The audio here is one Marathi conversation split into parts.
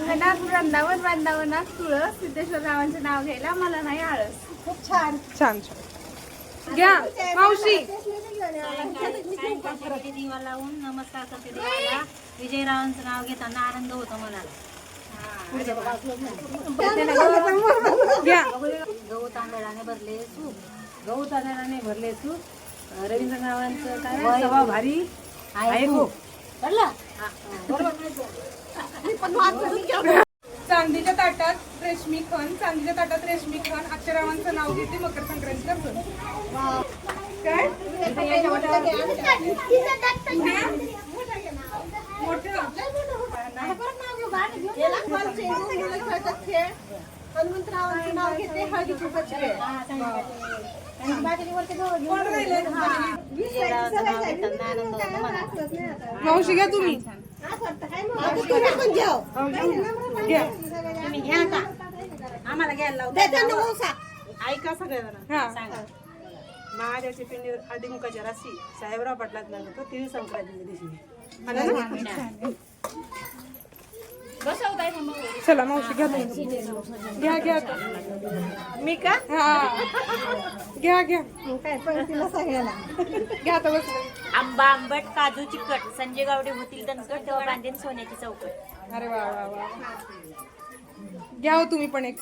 अंगणात वृंदावन वृंदावनात तुळस सिद्धेश्वर रावांचं नाव घ्यायला मला नाही आळस. खूप छान. छान छान. घ्या मावशी. दिवा लावून नमस्कार करते देवाला. विजयरावांचं नाव घेताना आनंद होतो मला घ्या. गहू तांदळाने भरले सूप. गहू तांदळाने भरले सूप. अं, रवींद्रनाथांचं काय? भारी आहे खूप. कळलं? चांदीच्या ताटात रेशमी खण चांदीच्या ताटात रेशमी खण अक्षरावांचं नाव घेते मकर संक्रांतीचा सण काय? मोठं? हनुमंतरावांचं नाव घेते हळदी वेळ कोण राहिलंय? मला मावशी घ्या तुम्ही. पण जेव. घ्या. तुम्ही घ्या का आम्हाला घ्यायला लावतो त्याच्यानं वंसा. ऐका सगळ्यांना हा. सांगा. महादेवची पिंडी हळदीमुखाच्या राशी साहेबराव पाटलात लागतो तिळी संक्रांतीच्या दिवशी. चला मावशी घ्या तुम्ही घ्या घ्या. मी का? हा. घ्या घ्या. काय सगळ्याला? घ्या आता बस. आंबा आंबट काजू चिकट संजय गावडे होतील दणकट तेव्हा बांधेन सोन्याची चौकट. अरे वा वा वा. घ्या हो तुम्ही पण एक.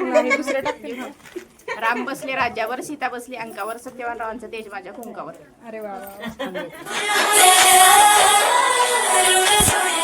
नाही दुसरं टाकतील हा. राम बसले राज्यावर सीता बसली अंकावर सत्यवान रावांचा देश माझ्या कुंकावर अरे वा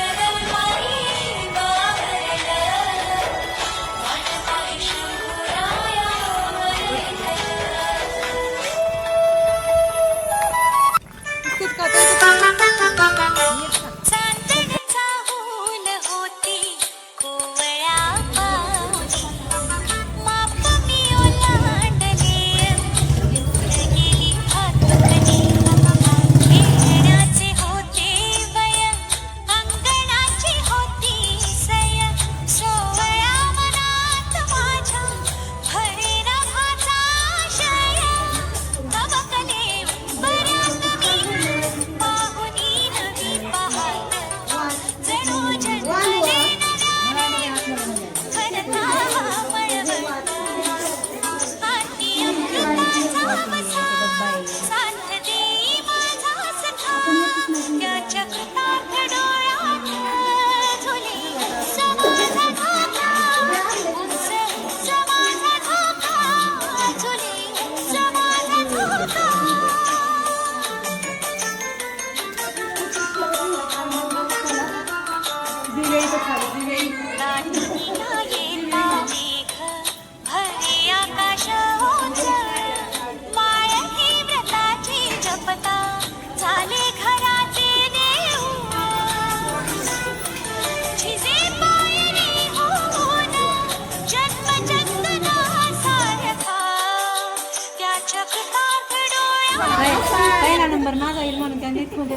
पहिला नंबर माझा येईल म्हणून त्यांनी तिकडून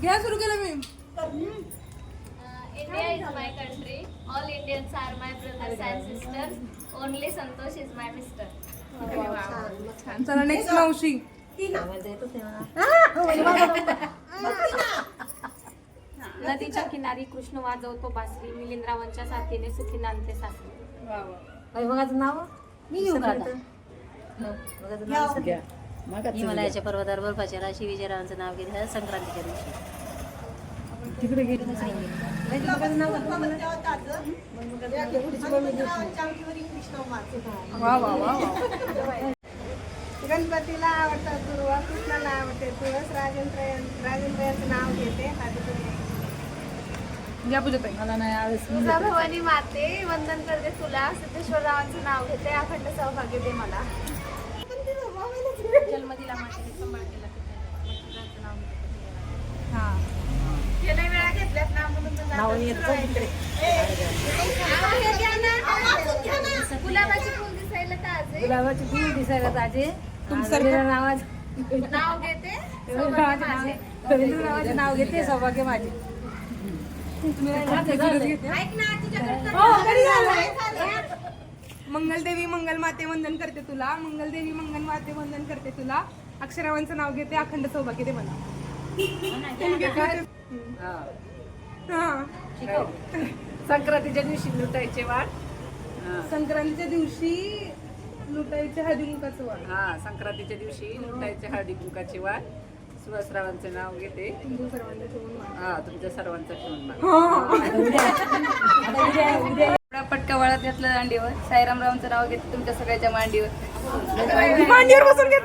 घ्या सुरू केलं मी. India is my country. All Indians are my brothers and sisters. Only Santosh is my mister. चला नेक्स्ट मावशी. नदीच्या किनारी कृष्ण वाजवतो बासरी मिलिंदरावांच्या साथीने सुखी नांदते सासरी नाव? मी घेऊ नाव सांग. हिमालयाच्या पर्वतावर बर्फाच्या राशी विजयरावांचं नाव घेतलं संक्रांतीच्या दिवशी. तिकडे गेली मला. गणपतीला आवडतात दुर्वा कृष्णाला आवडते तुळस राजेंद्र राजेंद्र यांचं नाव घेते. हळदी कुंकू या पूजा ताई मला नाही आवडत तुझा भवानी माते वंदन करते तुला. सिद्धेश्वररावांचं नाव घेते. अखंड सौभाग्य दे मला. जन्मदिला मातेने सांभाळ केला मथुराचं नाव घेते हा. गेल्या वेळा घेतल्यात ना म्हणून तर नाव येत जा इकडे. गुलाबाची फुल दिसायला ताजे गुलाबाची फुल दिसायला ताजे तुमचं नावाच नाव घेते. रवींद्रनावांचे नाव घेते सौभाग्य माझे. मंगलदेवी मंगल माते वंदन करते तुला. मंगलदेवी मंगल माते वंदन करते तुला. अक्षरावांचं नाव घेते अखंड सौभाग्य दे मला. हा संक्रांतीच्या दिवशी लुटायचे वाट संक्रांतीच्या दिवशी लुटायचे हळदी कुंकाचं वाण. हा संक्रांतीच्या दिवशी लुटायचे हळदी कुंकाची वाट सुभाषरावांचे नाव घेते. हा तुमच्या सर्वांचं ठेवून पटका वळत घेतलं दांडीवर साईरामरावांचं नाव घेतलं तुमच्या सगळ्याच्या मांडीवर. मांडीवर बसून घेत